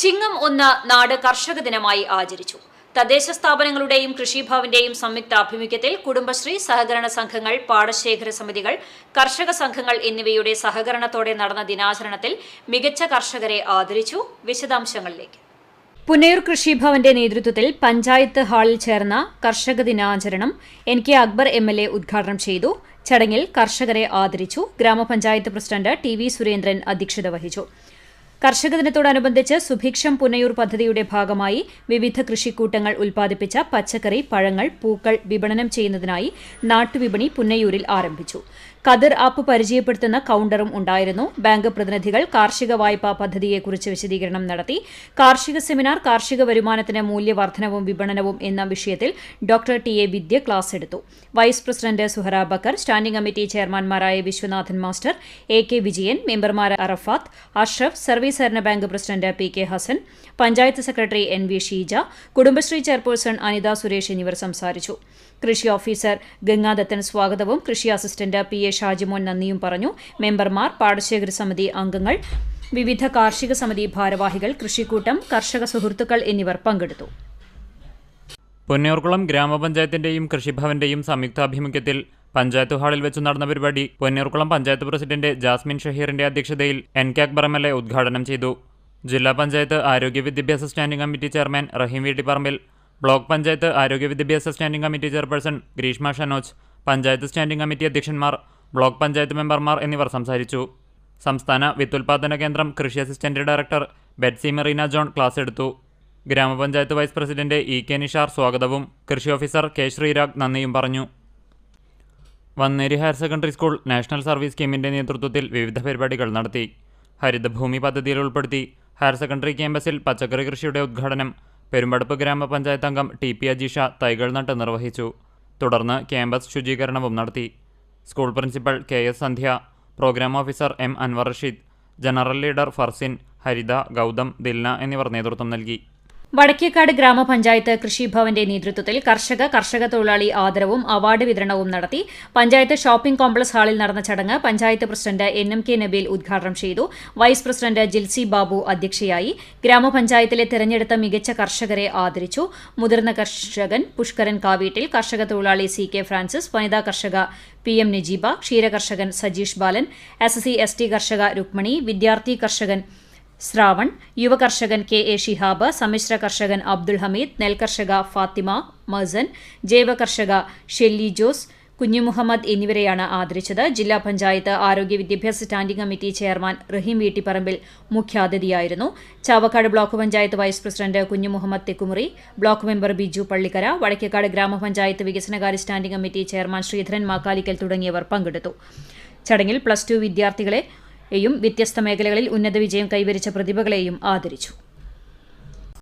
ചിങ്ങം ഒന്ന് നാട് കർഷക ദിനമായി ആചരിച്ചു. തദ്ദേശ സ്ഥാപനങ്ങളുടെയും കൃഷിഭവന്റെയും സംയുക്ത ആഭിമുഖ്യത്തിൽ കുടുംബശ്രീ സഹകരണ സംഘങ്ങൾ പാടശേഖര സമിതികൾ കർഷക സംഘങ്ങൾ എന്നിവയുടെ സഹകരണത്തോടെ നടന്ന ദിനാചരണത്തിൽ മികച്ച കർഷകരെ ആദരിച്ചു. വിശദാംശങ്ങളിലേക്ക്. പുന്നയൂർ കൃഷിഭവന്റെ നേതൃത്വത്തിൽ പഞ്ചായത്ത് ഹാളിൽ ചേർന്ന കർഷക ദിനാചരണം N K Akbar M L A ഉദ്ഘാടനം ചെയ്തു. ചടങ്ങിൽ കർഷകരെ ആദരിച്ചു. ഗ്രാമപഞ്ചായത്ത് പ്രസിഡന്റ് ടി വി സുരേന്ദ്രൻ അധ്യക്ഷത വഹിച്ചു. കർഷക ദിനത്തോടനുബന്ധിച്ച് സുഭിക്ഷം പുനയൂർ പദ്ധതിയുടെ ഭാഗമായി വിവിധ കൃഷിക്കൂട്ടങ്ങൾ ഉൽപ്പാദിപ്പിച്ച പച്ചക്കറി പഴങ്ങൾ പൂക്കൾ വിപണനം ചെയ്യുന്നതിനായി നാട്ടുവിപണി പുന്നയൂരിൽ ആരംഭിച്ചു. കതിർ ആപ്പ് പരിചയപ്പെടുത്തുന്ന കൌണ്ടറും ഉണ്ടായിരുന്നു. ബാങ്ക് പ്രതിനിധികൾ കാർഷിക വായ്പാ പദ്ധതിയെക്കുറിച്ച് വിശദീകരണം നടത്തി. കാർഷിക സെമിനാർ കാർഷിക വരുമാനത്തിന് മൂല്യവർദ്ധനവും വിപണനവും എന്ന വിഷയത്തിൽ doctor T A Vidya class എടുത്തു. Vice president Suhara Bakkar standing committee ചെയർമാൻമാരായ Viswanathan master A K Vijayan മെമ്പർമാരായ Arafath Ashraf service ഹരണ bank president P K Hassan panchayat secretary N V Sheeja Kudumbashree chairperson Anitha Suresh എന്നിവർ സംസാരിച്ചു. കൃഷി officer Gangadathan സ്വാഗതവും കൃഷി assistant P A Shajimon നന്ദിയും പറഞ്ഞു. മെമ്പർമാർ പാടശേഖര സമിതി അംഗങ്ങൾ വിവിധ കാർഷിക സമിതി ഭാരവാഹികൾ കൃഷിക്കൂട്ടം കർഷക സുഹൃത്തുക്കൾ എന്നിവർ പങ്കെടുത്തു. പൊന്നൂർകുളം ഗ്രാമപഞ്ചായത്തിന്റെയും കൃഷിഭവന്റെയും സംയുക്താഭിമുഖ്യത്തിൽ പഞ്ചായത്ത് ഹാളിൽ വെച്ച് നടന്ന പരിപാടി പൊന്നൂർകുളം പഞ്ചായത്ത് പ്രസിഡന്റ് ജാസ്മിൻ ഷഹീറിന്റെ അധ്യക്ഷതയിൽ N K Akbar M L A ഉദ്ഘാടനം ചെയ്തു. ജില്ലാ പഞ്ചായത്ത് ആരോഗ്യ വിദ്യാഭ്യാസ standing committee chairman Rahim Veettipparambil block panchayat ആരോഗ്യ വിദ്യാഭ്യാസ standing committee chairperson Greeshma Shanoj panchayat standing committee അധ്യക്ഷന്മാർ block panchayat മെമ്പർമാർ എന്നിവർ സംസാരിച്ചു. സംസ്ഥാന വിത്തുൽപാദന കേന്ദ്രം കൃഷി assistant director Betsy Merina John class എടുത്തു. ഗ്രാമപഞ്ചായത്ത് vice president E K Nishar സ്വാഗതവും കൃഷി ഓഫീസർ കെ ശ്രീരാഗ് നന്ദിയും പറഞ്ഞു. Vanneri higher secondary school national service സ്കീമിന്റെ നേതൃത്വത്തിൽ വിവിധ പരിപാടികൾ നടത്തി. ഹരിതഭൂമി പദ്ധതിയിൽ ഉൾപ്പെടുത്തി ഹയർ സെക്കൻഡറി ക്യാമ്പസിൽ പച്ചക്കറി കൃഷിയുടെ ഉദ്ഘാടനം പെരുമ്പടപ്പ് ഗ്രാമപഞ്ചായത്ത് അംഗം ടി പി അജീഷ തൈകൾ നട്ട് നിർവഹിച്ചു. തുടർന്ന് ക്യാമ്പസ് ശുചീകരണവും നടത്തി. School principal K S Sandhya program officer M Anwar Rasheed general leader Farsin Haritha Gautham Dilna എന്നിവർ നേതൃത്വം നൽകി. വടക്കേക്കാട് ഗ്രാമപഞ്ചായത്ത് കൃഷിഭവന്റെ നേതൃത്വത്തിൽ കർഷക കർഷക തൊഴിലാളി ആദരവും അവാർഡ് വിതരണവും നടത്തി പഞ്ചായത്ത് ഷോപ്പിംഗ് കോംപ്ലക്സ് ഹാളിൽ നടന്ന ചടങ്ങ് panchayat president N M K Nabeel ഉദ്ഘാടനം ചെയ്തു. വൈസ് പ്രസിഡന്റ് ജിൽസി ബാബു അധ്യക്ഷയായി. ഗ്രാമപഞ്ചായത്തിലെ തെരഞ്ഞെടുത്ത മികച്ച കർഷകരെ ആദരിച്ചു. മുതിർന്ന കർഷകൻ പുഷ്കരൻ കാവീട്ടിൽ കർഷക തൊഴിലാളി സി കെ ഫ്രാൻസിസ് വനിതാ കർഷക P M Najeeba ക്ഷീരകർഷകൻ Sajeesh Balan S C S T കർഷക രുക്മണി വിദ്യാർത്ഥി കർഷകൻ ശ്രാവൺ യുവകർഷകൻ കെ എ ഷിഹാബ് സമ്മിശ്ര കർഷകൻ അബ്ദുൾ ഹമീദ് നെൽകർഷക ഫാത്തിമ മസൻ ജൈവ കർഷക ഷെല്ലി ജോസ് കുഞ്ഞുമുഹമ്മദ് എന്നിവരെയാണ് ആദരിച്ചത്. ജില്ലാ പഞ്ചായത്ത് ആരോഗ്യ വിദ്യാഭ്യാസ standing committee chairman Raheem Veettipparambil മുഖ്യാതിഥിയായിരുന്നു. Chavakkad block panchayat vice president Kunhumuhammed Thekkumuri block member Biju Pallikkara Vadakkekad ഗ്രാമപഞ്ചായത്ത് വികസനകാര്യ standing committee chairman Sreedharan Makkalikkal തുടങ്ങിയവർ പങ്കെടുത്തു. ചടങ്ങിൽ പ്ലസ് ടു വിദ്യാർത്ഥികളെ യും വ്യത്യസ്ത മേഖലകളിൽ ഉന്നത വിജയം കൈവരിച്ച പ്രതിഭകളെയും ആദരിച്ചു